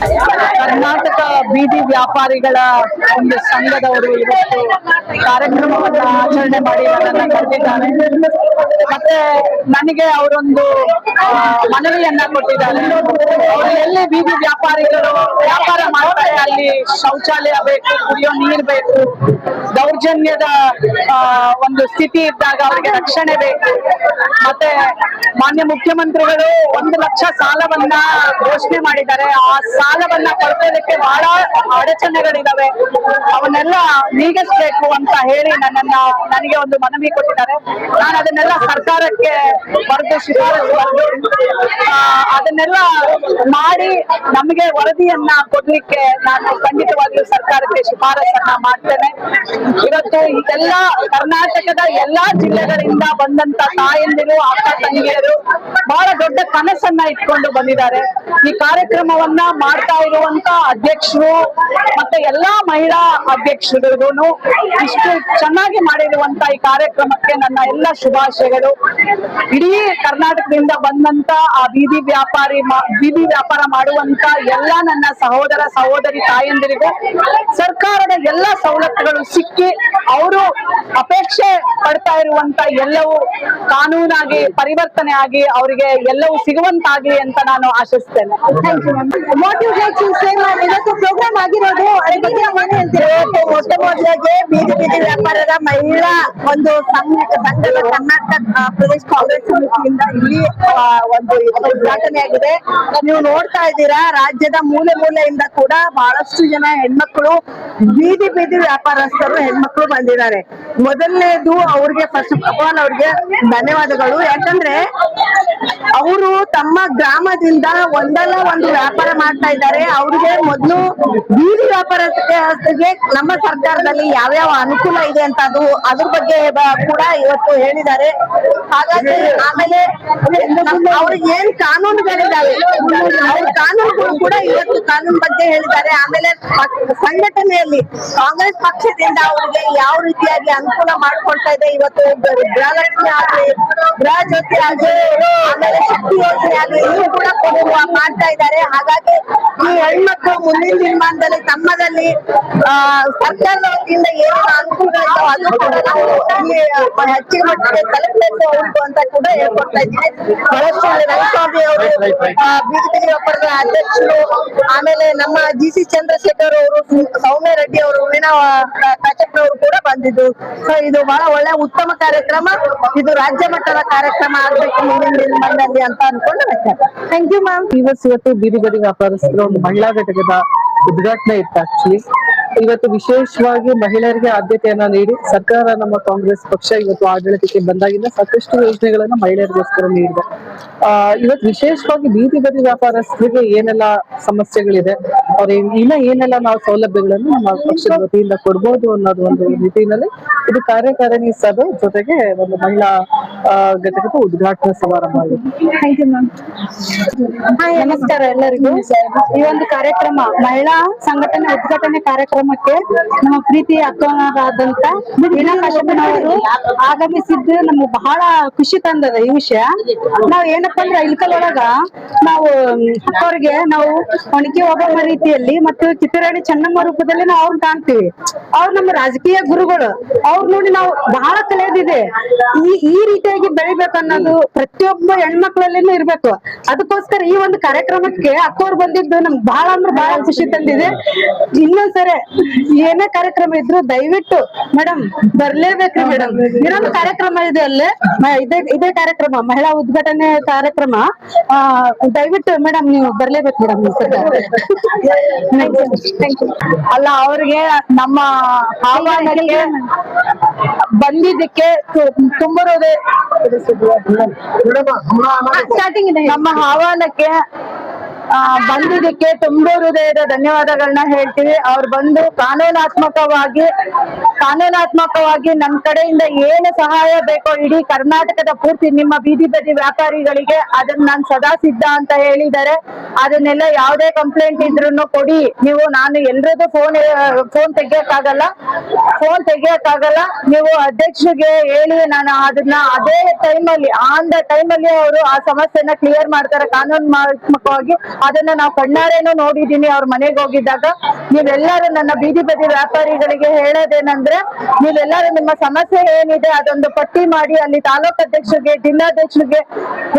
ಕರ್ನಾಟಕ ಬೀದಿ ವ್ಯಾಪಾರಿಗಳ ಒಂದು ಸಂಘದವರು ಇವತ್ತು ಕಾರ್ಯಕ್ರಮವನ್ನು ಆಚರಣೆ ಮಾಡಿ ನನ್ನನ್ನ ಮತ್ತೆ ನನಗೆ ಅವರೊಂದು ಮನವಿಯನ್ನ ಕೊಟ್ಟಿದ್ದಾರೆ. ಅವರು ಎಲ್ಲಿ ಬೀದಿ ವ್ಯಾಪಾರಿಗಳು ವ್ಯಾಪಾರ ಮಾಡ್ತಾರೆ ಅಲ್ಲಿ ಶೌಚಾಲಯ ಬೇಕು, ಕುಡಿಯೋ ನೀರ್ ಬೇಕು ದೌರ್ಜನ್ಯದ ಒಂದು ಸ್ಥಿತಿ ಇದ್ದಾಗ ಅವರಿಗೆ ರಕ್ಷಣೆ ಬೇಕು. ಮತ್ತೆ ಮಾನ್ಯ ಮುಖ್ಯಮಂತ್ರಿಗಳು ಒಂದು ಲಕ್ಷ ಸಾಲವನ್ನ ಘೋಷಣೆ ಮಾಡಿದ್ದಾರೆ. ಆ ಸಾಲವನ್ನ ಪಡ್ಕೋದಕ್ಕೆ ಬಹಳ ಅಡಚಣೆಗಳಿದಾವೆ. ಅವನ್ನೆಲ್ಲ ನೀಗಿಸ್ಬೇಕು ಅಂತ ಹೇಳಿ ನನ್ನನ್ನ, ನನಗೆ ಒಂದು ಮನವಿ ಕೊಟ್ಟಿದ್ದಾರೆ. ನಾನು ಅದನ್ನೆಲ್ಲ ಸರ್ಕಾರಕ್ಕೆ ಬರೆದು ಶಿಫಾರಸು ಅದನ್ನೆಲ್ಲ ಮಾಡಿ ನಮಗೆ ವರದಿಯನ್ನ ಕೊಡ್ಲಿಕ್ಕೆ ನಾನು ಖಂಡಿತವಾಗಿಯೂ ಸರ್ಕಾರಕ್ಕೆ ಶಿಫಾರಸನ್ನ ಮಾಡ್ತೇನೆ. ಇವತ್ತು ಎಲ್ಲ ಕರ್ನಾಟಕದ ಎಲ್ಲಾ ಜಿಲ್ಲೆಗಳಿಂದ ಬಂದಂತ ತಾಯಂದಿರು, ಅಕ್ಕ ತಂಗಿಯರು ಬಹಳ ದೊಡ್ಡ ಕನಸನ್ನ ಇಟ್ಕೊಂಡು ಬಂದಿದ್ದಾರೆ. ಈ ಕಾರ್ಯಕ್ರಮವನ್ನ ಮಾಡ್ತಾ ಇರುವಂತ ಅಧ್ಯಕ್ಷರು ಮತ್ತೆ ಎಲ್ಲಾ ಮಹಿಳಾ ಅಧ್ಯಕ್ಷರಿಗೂ ಇಷ್ಟು ಚೆನ್ನಾಗಿ ಮಾಡಿರುವಂತ ಈ ಕಾರ್ಯಕ್ರಮಕ್ಕೆ ನನ್ನ ಎಲ್ಲ ಶುಭಾಶಯಗಳು. ಇಡೀ ಕರ್ನಾಟಕದಿಂದ ಬಂದಂತ ಆ ಬೀದಿ ವ್ಯಾಪಾರಿ ಬೀದಿ ವ್ಯಾಪಾರ ಮಾಡುವಂತ ಎಲ್ಲ ನನ್ನ ಸಹೋದರ, ಸಹೋದರಿ ತಾಯಂದಿರಿಗೂ ಸರ್ಕಾರದ ಎಲ್ಲಾ ಸವಲತ್ತುಗಳು ಸಿಕ್ಕಿ ಅವರು ಅಪೇಕ್ಷೆ ಪಡ್ತಾ ಇರುವಂತ ಎಲ್ಲವೂ ಕಾನೂನಾಗಿ ಪರಿವರ್ತನೆ ಆಗಿ ಅವರಿಗೆ ಎಲ್ಲವೂ ಸಿಗುವಂತಾಗಿ ಅಂತ ನಾನು ಆಶಿಸ್ತೇನೆ. ಮ್ಯಾಮ್ ಪ್ರೋಗ್ರಾಮ್ ಆಗಿರೋದು ಇವತ್ತು ಮೊಟ್ಟ ಮೊದಲಿಗೆ ಬೀದಿ ಬೀದಿ ವ್ಯಾಪಾರದ ಮಹಿಳಾ ಒಂದು ಸಂಘ ಸಂಘದ ಕರ್ನಾಟಕ ಪ್ರದೇಶ ಕಾಂಗ್ರೆಸ್ ಸಮಿತಿಯಿಂದ ಇಲ್ಲಿ ಒಂದು ಉದ್ಘಾಟನೆ ಆಗಿದೆ. ನೀವು ನೋಡ್ತಾ ಇದ್ದೀರಾ, ರಾಜ್ಯದ ಮೂಲೆ ಮೂಲೆಯಿಂದ ಕೂಡ ಬಹಳಷ್ಟು ಜನ ಹೆಣ್ಮಕ್ಳು ಬೀದಿ ಬೀದಿ ವ್ಯಾಪಾರಸ್ಥರು ಹೆಣ್ಮಕ್ಳು ಬಂದಿದ್ದಾರೆ. ಮೊದಲನೇದು ಅವ್ರಿಗೆ ಫಸ್ಟ್ ಆಫ್ ಆಲ್ ಅವ್ರಿಗೆ ಧನ್ಯವಾದಗಳು. ಯಾಕಂದ್ರೆ ಅವರು ತಮ್ಮ ಗ್ರಾಮದಿಂದ ಒಂದಲ್ಲ ಒಂದು ವ್ಯಾಪಾರ ಮಾಡ್ತಾ ಇದ್ದಾರೆ. ಅವ್ರಿಗೆ ಮೊದಲು ಬೀದಿ ವ್ಯಾಪಾರಕ್ಕೆ ನಮ್ಮ ಸರ್ಕಾರದಲ್ಲಿ ಯಾವ್ಯಾವ ಅನುಕೂಲ ಇದೆ ಅಂತ ಅದು ಅದ್ರ ಬಗ್ಗೆ ಕೂಡ ಇವತ್ತು ಹೇಳಿದ್ದಾರೆ. ಹಾಗಾಗಿ ಆಮೇಲೆ ಅವ್ರಿಗೆ ಏನ್ ಕಾನೂನುಗಳಿದ್ದಾವೆ ಅವ್ರ ಕಾನೂನುಗಳು ಕೂಡ ಇವತ್ತು ಕಾನೂನು ಬಗ್ಗೆ ಹೇಳಿದ್ದಾರೆ. ಆಮೇಲೆ ಸಂಘಟನೆಯಲ್ಲಿ ಕಾಂಗ್ರೆಸ್ ಪಕ್ಷದಿಂದ ಅವ್ರಿಗೆ ಯಾವ ರೀತಿಯಾಗಿ ಅನುಕೂಲ ಮಾಡ್ಕೊಳ್ತಾ ಇದೆ ಇವತ್ತು ಗೃಹಲಕ್ಷ್ಮಿ ಆಗ್ಲಿ ಗೃಹ ಜ್ಯೋತಿ ಆಗ್ಲಿ ಆಮೇಲೆ ಶಕ್ತಿ ಯೋಜನೆ ಆಗ್ಲಿ ಇವು ಕೂಡ ಮಾಡ್ತಾ ಇದ್ದಾರೆ. ಹಾಗಾಗಿ ಈ ಹೆಣ್ಮಕ್ಳು ಮುಂದಿನ ದಿನಮಾನದಲ್ಲಿ ತಮ್ಮದಲ್ಲಿ ಆ ಸರ್ಕಾರದ ವತಿಯಿಂದ ಏನೇನು ಅನುಕೂಲಗಳಿದ್ದಾವೆ ಅದು ಕೂಡ ನಾವು ಇಲ್ಲಿ ಹೆಚ್ಚಿನ ಮಟ್ಟಿಗೆ ತಲುಪಬೇಕು ಉಂಟು ಅಂತ ಕೂಡ ಹೇಳ್ಕೊಡ್ತಾ ಇದ್ದೀನಿ. ಬಹಳಷ್ಟು ರಂಗಸ್ವಾಮಿ ಅವರು ಬಿಜೆಪಿ ವ್ಯಾಪಾರದ ಅಧ್ಯಕ್ಷರು ಆಮೇಲೆ ನಮ್ಮ ಜಿ ಸಿ ಚಂದ್ರಶೇಖರ್ ಅವರು ಸೌಮ್ಯ ರೆಡ್ಡಿ ಅವರು ವೀಣಾ ಕಾಚಪ್ಪ ಅವರು ಕೂಡ ಬಂದಿದ್ದು. ಸೊ ಇದು ಬಹಳ ಒಳ್ಳೆ ಉತ್ತಮ ಕಾರ್ಯಕ್ರಮ. ಇದು ರಾಜ್ಯ ಮಟ್ಟದ ಕಾರ್ಯಕ್ರಮ ಆಗ್ಬೇಕು ಮುಂದಿನ ದಿನಮಾನದಲ್ಲಿ ಅಂತ ಅನ್ಕೊಂಡು ಥ್ಯಾಂಕ್ ಯು ಮ್ಯಾಮ್ ಇವತ್ತು ಇವತ್ತು ಬೀದಿ ಬದಿ ವ್ಯಾಪಾರಸ್ಥರ ಒಂದು ಮಹಿಳಾ ಘಟಕದ ಉದ್ಘಾಟನೆ ಇತ್ತು ಆಕ್ಚುಲಿ ಇವತ್ತು ವಿಶೇಷವಾಗಿ ಮಹಿಳೆಯರಿಗೆ ಆದ್ಯತೆಯನ್ನ ನೀಡಿ ಸರ್ಕಾರ ನಮ್ಮ ಕಾಂಗ್ರೆಸ್ ಪಕ್ಷ ಇವತ್ತು ಆಡಳಿತಕ್ಕೆ ಬಂದಾಗಿಂದ ಸಾಕಷ್ಟು ಯೋಜನೆಗಳನ್ನ ಮಹಿಳೆಯರಿಗೋಸ್ಕರ ನೀಡಿದೆ. ಆ, ಇವತ್ತು ವಿಶೇಷವಾಗಿ ಬೀದಿ ಬದಿ ವ್ಯಾಪಾರಸ್ಥರಿಗೆ ಏನೆಲ್ಲ ಸಮಸ್ಯೆಗಳಿದೆ ಅವ್ರ ಇನ್ನ ಏನೆಲ್ಲ ನಾವು ಸೌಲಭ್ಯಗಳನ್ನು ನಮ್ಮ ಪಕ್ಷದ ವತಿಯಿಂದ ಕೊಡ್ಬೋದು ಅನ್ನೋದು ಒಂದು ನಿಟ್ಟಿನಲ್ಲಿ ಇದು ಕಾರ್ಯಕಾರಿಣಿ ಸಭೆ ಜೊತೆಗೆ ಒಂದು ಮಹಿಳಾ ಘಟಕದ ಉದ್ಘಾಟನಾ ಸಮಾರಂಭ ಆಗಿದೆ. ಥ್ಯಾಂಕ್ ಯು ಮ್ಯಾಮ್ ನಮಸ್ಕಾರ ಎಲ್ಲರಿಗೂ. ಈ ಒಂದು ಕಾರ್ಯಕ್ರಮ ಮಹಿಳಾ ಸಂಘಟನೆ ಉದ್ಘಾಟನೆ ಕಾರ್ಯಕ್ರಮಕ್ಕೆ ನಮ್ಮ ಪ್ರೀತಿ ಅಕ್ಕನಾದಂತ ವೀಣಾ ಕಾಶ್ಯಪನವರು ಆಗಮಿಸಿದ್ದು ನಮ್ಗೆ ಬಹಳ ಖುಷಿ ತಂದದ ಈ ವಿಷಯ. ನಾವ್ ಏನಪ್ಪಾ ಅಂದ್ರೆ ಇಲ್ಕಲ್ ಒಳಗ ನಾವು ಅವ್ರಿಗೆ ನಾವು ಒಣಗಿ ಒಬ್ಬಮ್ಮ ರೀತಿಯಲ್ಲಿ ಮತ್ತು ಕಿತ್ತೂರಾಣಿ ಚೆನ್ನಮ್ಮ ರೂಪದಲ್ಲಿ ನಾವು ಅವ್ರನ್ನ ಕಾಣ್ತೀವಿ. ಅವ್ರು ನಮ್ಮ ರಾಜಕೀಯ ಗುರುಗಳು. ಅವ್ರು ನೋಡಿ ನಾವು ಬಹಳ ಕಲಿಯೋದಿದೆ ಈ ಈ ರೀತಿಯಾಗಿ ಬೆಳಿಬೇಕು ಅನ್ನೋದು ಪ್ರತಿಯೊಬ್ಬ ಹೆಣ್ಮಕ್ಳಲ್ಲಿನೂ ಇರ್ಬೇಕು. ಅದಕ್ಕೋಸ್ಕರ ಈ ಒಂದು ಕಾರ್ಯಕ್ರಮಕ್ಕೆ ಅಕ್ಕೋರ್ ಬಂದಿದ್ದು ನಮ್ಗೆ ಬಹಳ ಅಂದ್ರೆ ಬಹಳ ಖುಷಿ ತಂದಿದೆ. ಇನ್ನೊಂದ್ಸರಿ ಏನೇ ಕಾರ್ಯಕ್ರಮ ಇದ್ರು ದಯವಿಟ್ಟು ಮೇಡಮ್ ಬರ್ಲೇಬೇಕ್ರಿ ಮೇಡಮ್ ಇನ್ನೊಂದು ಕಾರ್ಯಕ್ರಮ ಇದೆ ಅಲ್ಲೇ. ಇದೇ ಇದೇ ಕಾರ್ಯಕ್ರಮ, ಮಹಿಳಾ ಉದ್ಘಾಟನೆ ಕಾರ್ಯಕ್ರಮ. ಆ, ದಯವಿಟ್ಟು ಮೇಡಮ್ ನೀವು ಬರ್ಲೇಬೇಕು ಮೇಡಮ್ ಅಲ್ಲ ಅವ್ರಿಗೆ ನಮ್ಮ ಆಹ್ವಾನಕ್ಕೆ ಬಂದಿದ್ದಕ್ಕೆ ತುಂಬ ನಮ್ಮ ಆಹ್ವಾನಕ್ಕೆ ಆ, ಬಂದಿದ್ದಕ್ಕೆ ತುಂಬಾ ಹೃದಯದ ಧನ್ಯವಾದಗಳನ್ನ ಹೇಳ್ತೀವಿ. ಅವ್ರು ಬಂದು ಕಾನೂನಾತ್ಮಕವಾಗಿ ಕಾನೂನಾತ್ಮಕವಾಗಿ ನಮ್ ಕಡೆಯಿಂದ ಏನು ಸಹಾಯ ಬೇಕೋ ಇಡೀ ಕರ್ನಾಟಕದ ಪೂರ್ತಿ ನಿಮ್ಮ ಬೀದಿ ಬದಿ ವ್ಯಾಪಾರಿಗಳಿಗೆ ಅದನ್ನ ನಾನ್ ಸದಾ ಸಿದ್ಧ ಅಂತ ಹೇಳಿದ್ದಾರೆ. ಅದನ್ನೆಲ್ಲ ಯಾವ್ದೇ ಕಂಪ್ಲೇಂಟ್ ಇದ್ರು ಕೊಡಿ. ನೀವು ನಾನು ಎಲ್ರದ್ದು ಫೋನ್ ಫೋನ್ ತೆಗಿಯಕ್ಕಾಗಲ್ಲ. ಫೋನ್ ತೆಗಿಯಕ್ಕಾಗಲ್ಲ. ನೀವು ಅಧ್ಯಕ್ಷರಿಗೆ ಹೇಳಿ ನಾನು ಅದನ್ನ ಅದೇ ಟೈಮಲ್ಲಿ ಆನ್ ದ ಟೈಮಲ್ಲಿ ಅವರು ಆ ಸಮಸ್ಯೆನ ಕ್ಲಿಯರ್ ಮಾಡ್ತಾರೆ. ಕಾನೂನಾತ್ಮಕವಾಗಿ ಅದನ್ನ ನಾವು ಕಣ್ಣಾರೇನು ನೋಡಿದೀನಿ ಅವ್ರ ಮನೆಗೆ ಹೋಗಿದ್ದಾಗ. ನೀವೆಲ್ಲರೂ ನನ್ನ ಬೀದಿ ಬದಿ ವ್ಯಾಪಾರಿಗಳಿಗೆ ಹೇಳೋದೇನಂದ್ರೆ, ನೀವೆಲ್ಲರೂ ನಿಮ್ಮ ಸಮಸ್ಯೆ ಏನಿದೆ ಅದೊಂದು ಪಟ್ಟಿ ಮಾಡಿ ಅಲ್ಲಿ ತಾಲೂಕು ಅಧ್ಯಕ್ಷರಿಗೆ, ಜಿಲ್ಲಾಧ್ಯಕ್ಷರಿಗೆ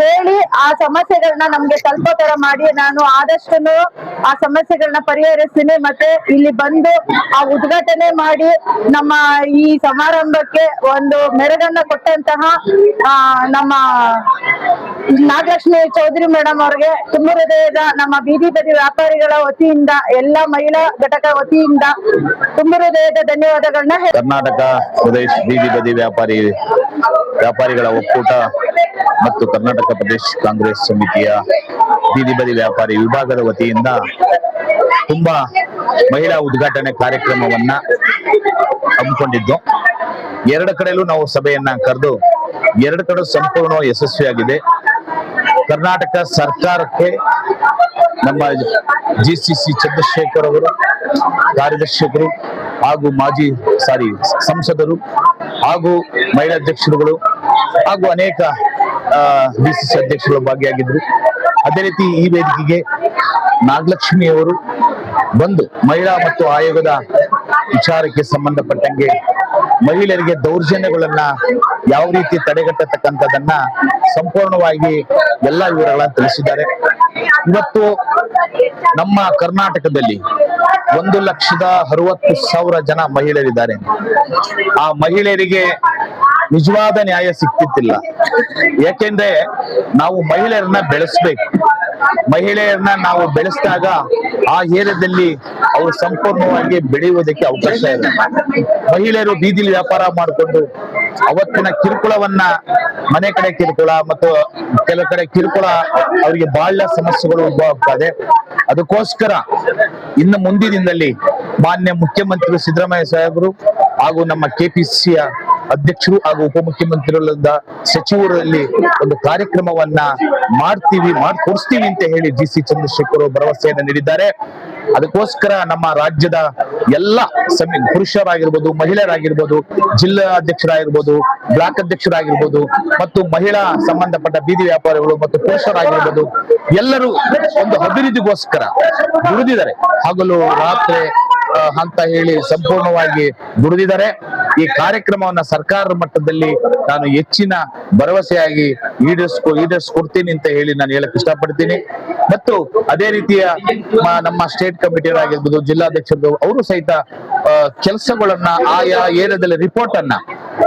ಹೇಳಿ ಆ ಸಮಸ್ಯೆಗಳನ್ನ ನಮ್ಗೆ ತಲುಪೋ ತರ ಮಾಡಿ ನಾನು ಆದಷ್ಟು ಆ ಸಮಸ್ಯೆಗಳನ್ನ ಪರಿಹರಿಸ್ತೀನಿ ಮತ್ತೆ ಇಲ್ಲಿ ಬಂದು ಆ ಉದ್ಘಾಟನೆ ಮಾಡಿ ನಮ್ಮ ಈ ಸಮಾರಂಭಕ್ಕೆ ಒಂದು ಮೆರಗನ್ನ ಕೊಟ್ಟಂತಹ ನಮ್ಮ ನಾಗಲಕ್ಷ್ಮಿ ಚೌಧರಿ ಮೇಡಮ್ ಅವ್ರಿಗೆ ತುಂಬ ಹೃದಯದ ನಮ್ಮ ಬೀದಿ ಬದಿ ವ್ಯಾಪಾರಿಗಳ ವತಿಯಿಂದ, ಎಲ್ಲ ಮಹಿಳಾ ಘಟಕ ವತಿಯಿಂದ ತುಂಬ ಹೃದಯದ ಧನ್ಯವಾದಗಳನ್ನ. ಕರ್ನಾಟಕ ಪ್ರದೇಶ ಬೀದಿ ಬದಿ ವ್ಯಾಪಾರಿ, ವ್ಯಾಪಾರಿಗಳ ಒಕ್ಕೂಟ ಮತ್ತು ಕರ್ನಾಟಕ ಪ್ರದೇಶ ಕಾಂಗ್ರೆಸ್ ಸಮಿತಿಯ ಬೀದಿ ಬದಿ ವ್ಯಾಪಾರಿ ವಿಭಾಗದ ವತಿಯಿಂದ ತುಂಬಾ ಮಹಿಳಾ ಉದ್ಘಾಟನೆ ಕಾರ್ಯಕ್ರಮವನ್ನ ಹಮ್ಮಿಕೊಂಡಿದ್ದು. ಎರಡು ಕಡೆಲೂ ನಾವು ಸಭೆಯನ್ನ ಕರೆದು ಎರಡು ಕಡೆ ಸಂಪೂರ್ಣ ಯಶಸ್ವಿಯಾಗಿದೆ. ಕರ್ನಾಟಕ ಸರ್ಕಾರಕ್ಕೆ ನಮ್ಮ ಜಿ ಸಿ ಸಿ ಚಂದ್ರಶೇಖರ್ ಅವರು, ಕಾರ್ಯದರ್ಶಕರು ಹಾಗೂ ಮಾಜಿ, ಸಾರಿ, ಸಂಸದರು ಹಾಗೂ ಮಹಿಳಾ ಅಧ್ಯಕ್ಷರುಗಳು ಹಾಗೂ ಅನೇಕ ಡಿ ಸಿ ಸಿ ಅಧ್ಯಕ್ಷರುಗಳು ಭಾಗಿಯಾಗಿದ್ರು ಅದೇ ರೀತಿ ಈ ವೇದಿಕೆಗೆ ನಾಗಲಕ್ಷ್ಮಿ ಅವರು ಬಂದು ಮಹಿಳಾ ಮತ್ತು ಆಯೋಗದ ವಿಚಾರಕ್ಕೆ ಸಂಬಂಧಪಟ್ಟಂಗೆ ಮಹಿಳೆಯರಿಗೆ ದೌರ್ಜನ್ಯಗಳನ್ನ ಯಾವ ರೀತಿ ತಡೆಗಟ್ಟತಕ್ಕಂಥದನ್ನ ಸಂಪೂರ್ಣವಾಗಿ ಎಲ್ಲ ವಿವರಗಳನ್ನ ತಿಳಿಸಿದ್ದಾರೆ. ಇವತ್ತು ನಮ್ಮ ಕರ್ನಾಟಕದಲ್ಲಿ ಒಂದು ಲಕ್ಷದ ಅರವತ್ತು ಸಾವಿರ ಜನ ಮಹಿಳೆಯರಿದ್ದಾರೆ. ಆ ಮಹಿಳೆಯರಿಗೆ ನಿಜವಾದ ನ್ಯಾಯ ಸಿಗ್ತಿತ್ತಿಲ್ಲ ಯಾಕೆಂದ್ರೆ ನಾವು ಮಹಿಳೆಯರನ್ನ ಬೆಳೆಸ್ಬೇಕು. ಮಹಿಳೆಯರನ್ನ ನಾವು ಬೆಳೆಸಿದಾಗ ಆ ಏರಿಯಾದಲ್ಲಿ ಅವರು ಸಂಪೂರ್ಣವಾಗಿ ಬೆಳೆಯುವುದಕ್ಕೆ ಅವಕಾಶ ಇದೆ. ಮಹಿಳೆಯರು ಬೀದಿಲಿ ವ್ಯಾಪಾರ ಮಾಡಿಕೊಂಡು ಅವತ್ತಿನ ಕಿರುಕುಳವನ್ನ ಮನೆ ಕಡೆ ಕಿರುಕುಳ ಮತ್ತು ಕೆಲವು ಕಡೆ ಕಿರುಕುಳ ಅವರಿಗೆ ಬಾಳ್ಯ ಸಮಸ್ಯೆಗಳು ಉದ್ಭವ ಅದಕ್ಕೋಸ್ಕರ ಇನ್ನು ಮುಂದಿನಿಂದಲ್ಲಿ ಮಾನ್ಯ ಮುಖ್ಯಮಂತ್ರಿ ಸಿದ್ದರಾಮಯ್ಯ ಸಾಹೇಬರು ಹಾಗೂ ನಮ್ಮ ಕೆಪಿಸಿಯ ಅಧ್ಯಕ್ಷರು ಹಾಗೂ ಉಪಮುಖ್ಯಮಂತ್ರಿಗಳಿಂದ ಸಚಿವರಲ್ಲಿ ಒಂದು ಕಾರ್ಯಕ್ರಮವನ್ನ ಮಾಡ್ತೀವಿ, ಮಾಡ್ಕೊಡ್ಸ್ತೀವಿ ಅಂತ ಹೇಳಿ ಜಿ ಸಿ ಚಂದ್ರಶೇಖರ್ ಭರವಸೆಯನ್ನು ನೀಡಿದ್ದಾರೆ. ಅದಕ್ಕೋಸ್ಕರ ನಮ್ಮ ರಾಜ್ಯದ ಎಲ್ಲ ಸಮಿ, ಪುರುಷರಾಗಿರ್ಬೋದು, ಮಹಿಳೆಯರಾಗಿರ್ಬೋದು ಜಿಲ್ಲಾ ಅಧ್ಯಕ್ಷರಾಗಿರ್ಬೋದು ಬ್ಲಾಕ್ ಅಧ್ಯಕ್ಷರಾಗಿರ್ಬೋದು ಮತ್ತು ಮಹಿಳಾ ಸಂಬಂಧಪಟ್ಟ ಬೀದಿ ವ್ಯಾಪಾರಿಗಳು ಮತ್ತು ಪುರುಷರಾಗಿರ್ಬೋದು ಎಲ್ಲರೂ ಒಂದು ಅಭಿವೃದ್ಧಿಗೋಸ್ಕರ ದುಡಿದಿದ್ದಾರೆ. ಹಗಲು, ರಾತ್ರಿ ಅಂತ ಹೇಳಿ ಸಂಪೂರ್ಣವಾಗಿ ದುಡಿದಿದ್ದಾರೆ. ಈ ಕಾರ್ಯಕ್ರಮವನ್ನ ಸರ್ಕಾರ ಮಟ್ಟದಲ್ಲಿ ನಾನು ಹೆಚ್ಚಿನ ಭರವಸೆಯಾಗಿ ಈಡೇರಿಸ್ಕೊ, ಈಡೇರಿಸ್ಕೊಡ್ತೀನಿ ಅಂತ ಹೇಳಿ ನಾನು ಹೇಳಕ್ ಇಷ್ಟಪಡ್ತೀನಿ. ಮತ್ತು ಅದೇ ರೀತಿಯ ನಮ್ಮ ಸ್ಟೇಟ್ ಕಮಿಟಿಯವರಾಗಿರ್ಬೋದು ಜಿಲ್ಲಾಧ್ಯಕ್ಷರು ಅವರು ಸಹಿತ ಕೆಲಸಗಳನ್ನ ಆಯಾ ಏರಿಯಾದಲ್ಲಿ ರಿಪೋರ್ಟ್ ಅನ್ನ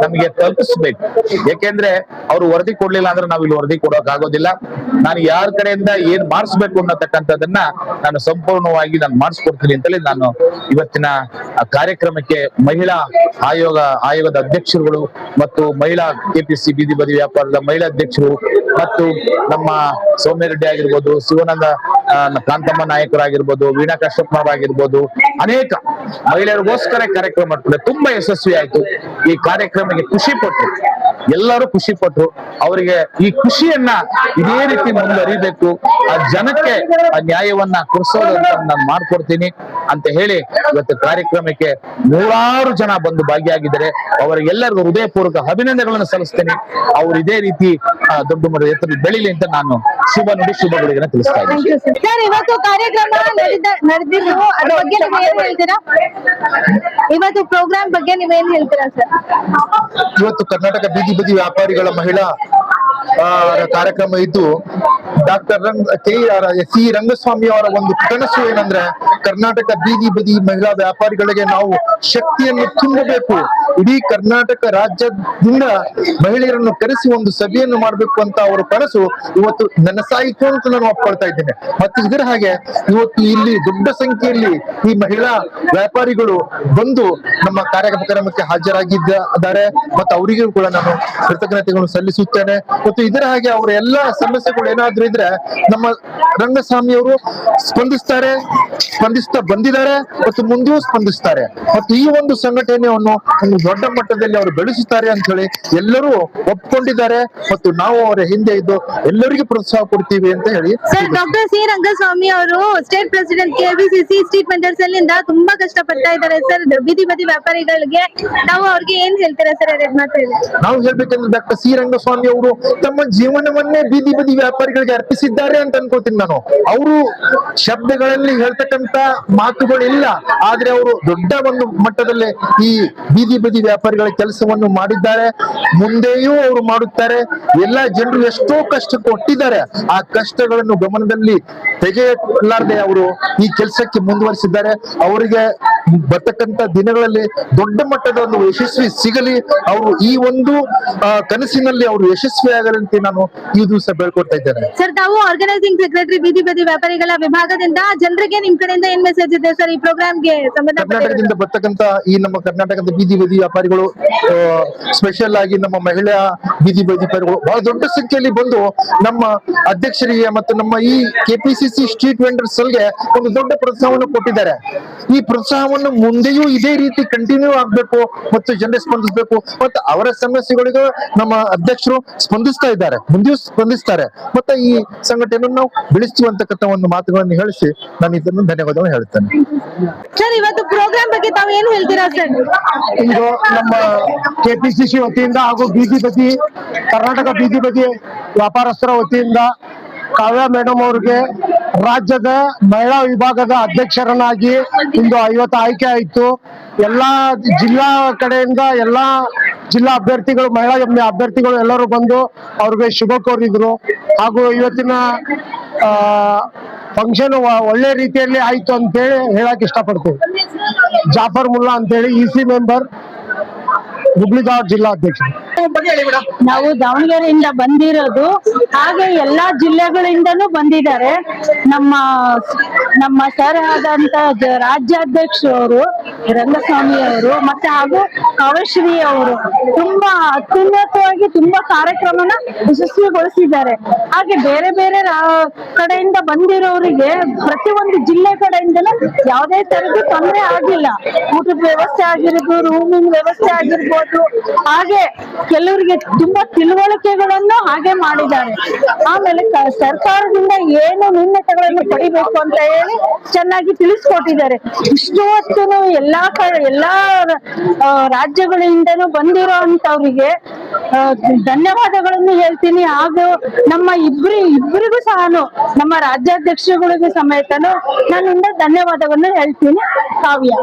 ನಮಗೆ ತಲುಪಿಸ್ಬೇಕು. ಯಾಕೆಂದ್ರೆ ಅವರು ವರದಿ ಕೊಡ್ಲಿಲ್ಲ ಅಂದ್ರೆ ನಾವು ಇಲ್ಲಿ ವರದಿ ಕೊಡೋಕ್ ಆಗೋದಿಲ್ಲ. ನಾನು ಯಾರ ಕಡೆಯಿಂದ ಏನ್ ಮಾಡಿಸ್ಬೇಕು ಅನ್ನತಕ್ಕಂಥದ್ದನ್ನ ನಾನು ಸಂಪೂರ್ಣವಾಗಿ ನಾನು ಮಾಡಿಸ್ಕೊಡ್ತೀನಿ ಅಂತೇಳಿ ನಾನು ಇವತ್ತಿನ ಕಾರ್ಯಕ್ರಮಕ್ಕೆ ಮಹಿಳಾ ಆಯೋಗ, ಆಯೋಗದ ಅಧ್ಯಕ್ಷರುಗಳು ಮತ್ತು ಮಹಿಳಾ ಕೆಪಿಸಿ ಬೀದಿ ಬದಿ ವ್ಯಾಪಾರದ ಮಹಿಳಾ ಅಧ್ಯಕ್ಷರು ಮತ್ತು ನಮ್ಮ ಸೌಮ್ಯ ರೆಡ್ಡಿ ಆಗಿರ್ಬೋದು, ಶಿವಾನಂದ ಕಾಂತಮ್ಮ ನಾಯಕರಾಗಿರ್ಬೋದು, ವೀಣಾ ಕಶ್ಯಪ್ನವರಾಗಿರ್ಬೋದು ಅನೇಕ ಮಹಿಳೆಯರಿಗೋಸ್ಕರ ಕಾರ್ಯಕ್ರಮ ತುಂಬಾ ಯಶಸ್ವಿ ಆಯ್ತು. ಈ ಕಾರ್ಯಕ್ರಮಕ್ಕೆ ಖುಷಿ ಪಟ್ಟರು ಎಲ್ಲರೂ ಖುಷಿ ಪಟ್ಟರು ಅವರಿಗೆ ಈ ಖುಷಿಯನ್ನ ಇದೇ ರೀತಿ ಮುಂದುವರಿಬೇಕು ಆ ಜನಕ್ಕೆ ಆ ನ್ಯಾಯವನ್ನ ಕೊಡಿಸೋದು ಅಂತ ನಾನು ಮಾಡ್ಕೊಡ್ತೀನಿ. ಅಂತ ಹೇಳಿ ಇವತ್ತು ಕಾರ್ಯಕ್ರಮಕ್ಕೆ ನೂರಾರು ಜನ ಬಂದು ಭಾಗಿಯಾಗಿದ್ದಾರೆ. ಅವರಿಗೆಲ್ಲರಿಗೂ ಹೃದಯಪೂರ್ವಕ ಅಭಿನಂದನೆಗಳನ್ನು ಸಲ್ಲಿಸ್ತೇನೆ. ಅವ್ರು ಇದೇ ರೀತಿ ದೊಡ್ಡ ಮಟ್ಟದ ಎತ್ತರ ಬೆಳಿಲಿ ಅಂತ ನಾನು ಶುಭ ನುಡಿ ಶುಭಗಳಿಗೆ ತಿಳಿಸ್ತಾ ಇದ್ದೀನಿ. ಸರ್ ಇವತ್ತು ಕಾರ್ಯಕ್ರಮ ನಡೆದ ನಡೆದಿದ್ದು ಅದ್ರ ಬಗ್ಗೆ ನೀವ್ ಏನ್ ಹೇಳ್ತೀರಾ? ಇವತ್ತು ಪ್ರೋಗ್ರಾಮ್ ಬಗ್ಗೆ ನೀವೇನ್ ಹೇಳ್ತೀರಾ ಸರ್ ಇವತ್ತು ಕರ್ನಾಟಕ ಬೀದಿ ಬೀದಿ ವ್ಯಾಪಾರಿಗಳ ಮಹಿಳಾ ಆ, ಕಾರ್ಯಕ್ರಮ ಇದ್ದು ಡಾಕ್ಟರ್ ರಂಗ್, ಕೆ ಆರ್ ಎಸ್ ರಂಗಸ್ವಾಮಿ ಅವರ ಒಂದು ಕನಸು ಏನಂದ್ರೆ, ಕರ್ನಾಟಕ ಬೀದಿ ಬದಿ ಮಹಿಳಾ ವ್ಯಾಪಾರಿಗಳಿಗೆ ನಾವು ಶಕ್ತಿಯನ್ನು ತುಂಬಬೇಕು. ಇಡೀ ಕರ್ನಾಟಕ ರಾಜ್ಯದಿಂದ ಮಹಿಳೆಯರನ್ನು ಕರೆಸಿ ಒಂದು ಸಭೆಯನ್ನು ಮಾಡಬೇಕು ಅಂತ ಅವರ ಕನಸು ಇವತ್ತು ನನಸಾಯಿತು ಅಂತ ನಾನು ಒಪ್ಕೊಳ್ತಾ ಇದ್ದೇನೆ. ಮತ್ತೆ ಇದರ ಹಾಗೆ ಇವತ್ತು ಇಲ್ಲಿ ದೊಡ್ಡ ಸಂಖ್ಯೆಯಲ್ಲಿ ಈ ಮಹಿಳಾ ವ್ಯಾಪಾರಿಗಳು ಬಂದು ನಮ್ಮ ಕಾರ್ಯಕ್ರಮಕ್ಕೆ ಹಾಜರಾಗಿದ್ದಾರೆ. ಮತ್ತು ಅವರಿಗೂ ಕೂಡ ನಾನು ಕೃತಜ್ಞತೆಗಳನ್ನು ಸಲ್ಲಿಸುತ್ತೇನೆ. ಮತ್ತು ಇದರ ಹಾಗೆ ಅವರ ಎಲ್ಲಾ ಸಮಸ್ಯೆಗಳು ಏನಾದ್ರೂ ಇದ್ರೆ ನಮ್ಮ ರಂಗಸ್ವಾಮಿಯವರು ಸ್ಪಂದಿಸ್ತಾರೆ, ಸ್ಪಂದಿಸ್ತಾ ಬಂದಿದ್ದಾರೆ ಮತ್ತು ಮುಂದೆಯೂ ಸ್ಪಂದಿಸ್ತಾರೆ. ಮತ್ತು ಈ ಒಂದು ಸಂಘಟನೆಯನ್ನು ದೊಡ್ಡ ಮಟ್ಟದಲ್ಲಿ ಅವರು ಬೆಳೆಸುತ್ತಾರೆ ಅಂತ ಹೇಳಿ ಎಲ್ಲರೂ ಒಪ್ಕೊಂಡಿದ್ದಾರೆ ಮತ್ತು ನಾವು ಅವರ ಹಿಂದೆ ಇದ್ದು ಎಲ್ಲರಿಗೂ ಪ್ರೋತ್ಸಾಹ ಕೊಡ್ತೀವಿ ಅಂತ ಹೇಳಿ ಸರ್ ಡಾಕ್ಟರ್ ಸಿ ರಂಗಸ್ವಾಮಿ ಅವರು state president KBCC street vendors ಅಲ್ಲಿಂದ ತುಂಬಾ ಕಷ್ಟ ಪಡ್ತಾ ಇದ್ದಾರೆ ಸರ್. ಬೀದಿ ಬದಿ ವ್ಯಾಪಾರಿಗಳಿಗೆ ನಾವು ಅವ್ರಿಗೆ ಏನ್ ಹೇಳ್ತೀರಾ ಸರ್ ಅದೇ ಮಾತಾಡಿ ನಾವು ಹೇಳ್ಬೇಕಂದ್ರೆ ಡಾಕ್ಟರ್ ಸಿ ರಂಗಸ್ವಾಮಿ ಅವರು ತಮ್ಮ ಜೀವನವನ್ನೇ ಬೀದಿ ಬದಿ ವ್ಯಾಪಾರಿಗಳಿಗೆ ಅರ್ಪಿಸಿದ್ದಾರೆ ಅಂತ ಅನ್ಕೋತೀನಿ ನಾನು. ಅವರು ಶಬ್ದಗಳಲ್ಲಿ ಹೇಳ್ತಕ್ಕಂತ ಮಾತುಗಳಿಲ್ಲ. ಆದ್ರೆ ಅವರು ದೊಡ್ಡ ಒಂದು ಮಟ್ಟದಲ್ಲಿ ಈ ಬೀದಿ ಬದಿ ವ್ಯಾಪಾರಿಗಳ ಕೆಲಸವನ್ನು ಮಾಡಿದ್ದಾರೆ. ಮುಂದೆಯೂ ಅವರು ಮಾಡುತ್ತಾರೆ. ಎಲ್ಲ ಜನರು ಎಷ್ಟೋ ಕಷ್ಟ ಕೊಟ್ಟಿದ್ದಾರೆ. ಆ ಕಷ್ಟಗಳನ್ನು ಗಮನದಲ್ಲಿ ತೆಗೆಯಲಾರದೆ ಅವರು ಈ ಕೆಲಸಕ್ಕೆ ಮುಂದುವರಿಸಿದ್ದಾರೆ. ಅವರಿಗೆ ಬರ್ತಕ್ಕಂತ ದಿನಗಳಲ್ಲಿ ದೊಡ್ಡ ಮಟ್ಟದ ಒಂದು ಯಶಸ್ವಿ ಸಿಗಲಿ. ಅವರು ಈ ಒಂದು ಕನಸಿನಲ್ಲಿ ಅವರು ಯಶಸ್ವಿ ಆಗಲಿ ಅಂತ ನಾನು ಈ ದಿವಸ ಬೇಡ್ಕೊಡ್ತಾ ಇದ್ದೇನೆ. ಸರ್ ತಾವು ಆರ್ಗನೈಸಿಂಗ್ ಸೆಕ್ರೆಟರಿ ಬೀದಿ ಬದಿ ವ್ಯಾಪಾರಿಗಳ ವಿಭಾಗದಿಂದ ಜನರಿಗೆ ನಿಮ್ ಕಡೆಯಿಂದ ಏನ್ ಮೆಸೇಜ್ ಇದೆ ಸರ್ ಈ ಪ್ರೋಗ್ರಾಮ್ಗೆ ಗೆ ಕರ್ನಾಟಕದಿಂದ ಬರ್ತಕ್ಕಂತ ಈ ನಮ್ಮ ಕರ್ನಾಟಕದ ಬೀದಿ ಬದಿ ವ್ಯಾಪಾರಿಗಳು ಸ್ಪೆಷಲ್ ಆಗಿ ನಮ್ಮ ಮಹಿಳಾ ಬೀದಿ ಬದಿ ವ್ಯಾಪಾರಿಗಳು ಬಹಳ ದೊಡ್ಡ ಸಂಖ್ಯೆಯಲ್ಲಿ ಬಂದು ನಮ್ಮ ಅಧ್ಯಕ್ಷರಿಗೆ ಮತ್ತು ನಮ್ಮ ಈ ಕೆಪಿಸಿಸಿ ಸ್ಟ್ರೀಟ್ ವೆಂಡರ್ಸ್ಗೆ ಒಂದು ದೊಡ್ಡ ಪ್ರೋತ್ಸಾಹವನ್ನು ಕೊಟ್ಟಿದ್ದಾರೆ. ಈ ಪ್ರೋತ್ಸಾಹವನ್ನು ಮುಂದೆಯೂ ಇದೇ ರೀತಿ ಕಂಟಿನ್ಯೂ ಆಗ್ಬೇಕು ಮತ್ತು ಜನರು ಸ್ಪಂದಿಸಬೇಕು. ಮತ್ತು ಅವರ ಸಮಸ್ಯೆಗಳಿಗೂ ನಮ್ಮ ಅಧ್ಯಕ್ಷರು ಸ್ಪಂದಿಸ್ತಾ ಇದ್ದಾರೆ. ಮುಂದೆಯೂ ಸ್ಪಂದಿಸ್ತಾರೆ. ಮತ್ತೆ ಈ ಸಂಘಟನೆಯನ್ನು ನಾವು ಬೆಳೆಸುವಂತಕ್ಕಂಥ ಒಂದು ಮಾತುಗಳನ್ನು ಹೇಳಿಸಿ ನಾನು ಇದನ್ನು ಧನ್ಯವಾದವನ್ನು ಹೇಳ್ತೇನೆ ಸರ್ ಇವತ್ತು ಪ್ರೋಗ್ರಾಮ್ ಬಗ್ಗೆ ತಾವು ಏನು ಹೇಳ್ತೀರಾ ಸರ್ ಇಂದು ನಮ್ಮ ಕೆಪಿಸಿಸಿ ವತಿಯಿಂದ ಹಾಗೂ ಬೀದಿ ಬದಿ ಕರ್ನಾಟಕ ಬೀದಿ ಬದಿ ವ್ಯಾಪಾರಸ್ಥರ ವತಿಯಿಂದ ಕಾವ್ಯ ಮೇಡಮ್ ಅವ್ರಿಗೆ ರಾಜ್ಯದ ಮಹಿಳಾ ವಿಭಾಗದ ಅಧ್ಯಕ್ಷರನ್ನಾಗಿ ಇಂದು ಐವತ್ತು ಆಯ್ಕೆ ಆಯಿತು. ಎಲ್ಲಾ ಜಿಲ್ಲಾ ಕಡೆಯಿಂದ ಎಲ್ಲಾ ಜಿಲ್ಲಾ ಅಭ್ಯರ್ಥಿಗಳು, ಮಹಿಳಾ ಅಭ್ಯರ್ಥಿಗಳು ಎಲ್ಲರೂ ಬಂದು ಅವ್ರಿಗೆ ಶುಭ ಕೋರಿದ್ರು. ಹಾಗೂ ಇವತ್ತಿನ ಫಂಕ್ಷನ್ ಒಳ್ಳೆ ರೀತಿಯಲ್ಲಿ ಆಯ್ತು ಅಂತೇಳಿ ಹೇಳಕ್ ಇಷ್ಟಪಡ್ತೀವಿ ಜಾಫರ್ ಮುಲ್ಲಾ ಅಂತೇಳಿ ಇ ಸಿ ಮೆಂಬರ್ ಹುಬ್ಳಿಧಾರ್ ಜಿಲ್ಲಾ ಅಧ್ಯಕ್ಷ ನಾವು ದಾವಣಗೆರೆಯಿಂದ ಬಂದಿರೋದು, ಹಾಗೆ ಎಲ್ಲಾ ಜಿಲ್ಲೆಗಳಿಂದನೂ ಬಂದಿದ್ದಾರೆ. ನಮ್ಮ ನಮ್ಮ ಸರ್ ಆದಂತ ರಾಜ್ಯಾಧ್ಯಕ್ಷ ರಾಜ್ಯಾಧ್ಯಕ್ಷರು ರಂಗಸ್ವಾಮಿ ಅವರು ಮತ್ತೆ ಹಾಗೂ ಕಾವ್ಯಶ್ರೀ ಅವರು ತುಂಬಾ ಅತ್ಯುನ್ನತವಾಗಿ ತುಂಬಾ ಕಾರ್ಯಕ್ರಮನ ಯಶಸ್ವಿಗೊಳಿಸಿದ್ದಾರೆ. ಹಾಗೆ ಬೇರೆ ಬೇರೆ ಕಡೆಯಿಂದ ಬಂದಿರೋರಿಗೆ ಪ್ರತಿಯೊಂದು ಜಿಲ್ಲೆ ಕಡೆಯಿಂದಲೂ ಯಾವುದೇ ತರದ ತೊಂದರೆ ಆಗಿಲ್ಲ. ಊಟದ ವ್ಯವಸ್ಥೆ ಆಗಿರ್ಬೋದು ರೂಮಿಂಗ್ ವ್ಯವಸ್ಥೆ ಆಗಿರ್ಬೋದು. ಹಾಗೆ ಕೆಲವರಿಗೆ ತುಂಬಾ ತಿಳುವಳಿಕೆಗಳನ್ನು ಹಾಗೆ ಮಾಡಿದ್ದಾರೆ. ಆಮೇಲೆ ಸರ್ಕಾರದಿಂದ ಏನು ನ್ಯೂನತೆಗಳನ್ನು ಪಡಿಬೇಕು ಅಂತ ಹೇಳಿ ಚೆನ್ನಾಗಿ ತಿಳಿಸ್ಕೊಟ್ಟಿದ್ದಾರೆ. ಇಷ್ಟು ಹೊತ್ತು ಎಲ್ಲಾ ಎಲ್ಲಾ ರಾಜ್ಯಗಳಿಂದನೂ ಬಂದಿರೋ ಅಂತವ್ರಿಗೆ ಆ, ಧನ್ಯವಾದಗಳನ್ನು ಹೇಳ್ತೀನಿ. ಹಾಗೂ ನಮ್ಮ ಇಬ್ರಿ ಇಬ್ಬರಿಗೂ ಸಹ ನಮ್ಮ ರಾಜ್ಯಾಧ್ಯಕ್ಷಗಳಿಗೂ ಸಮೇತನು ನನ್ನಿಂದ ಧನ್ಯವಾದವನ್ನು ಹೇಳ್ತೀನಿ. ಕಾವ್ಯ.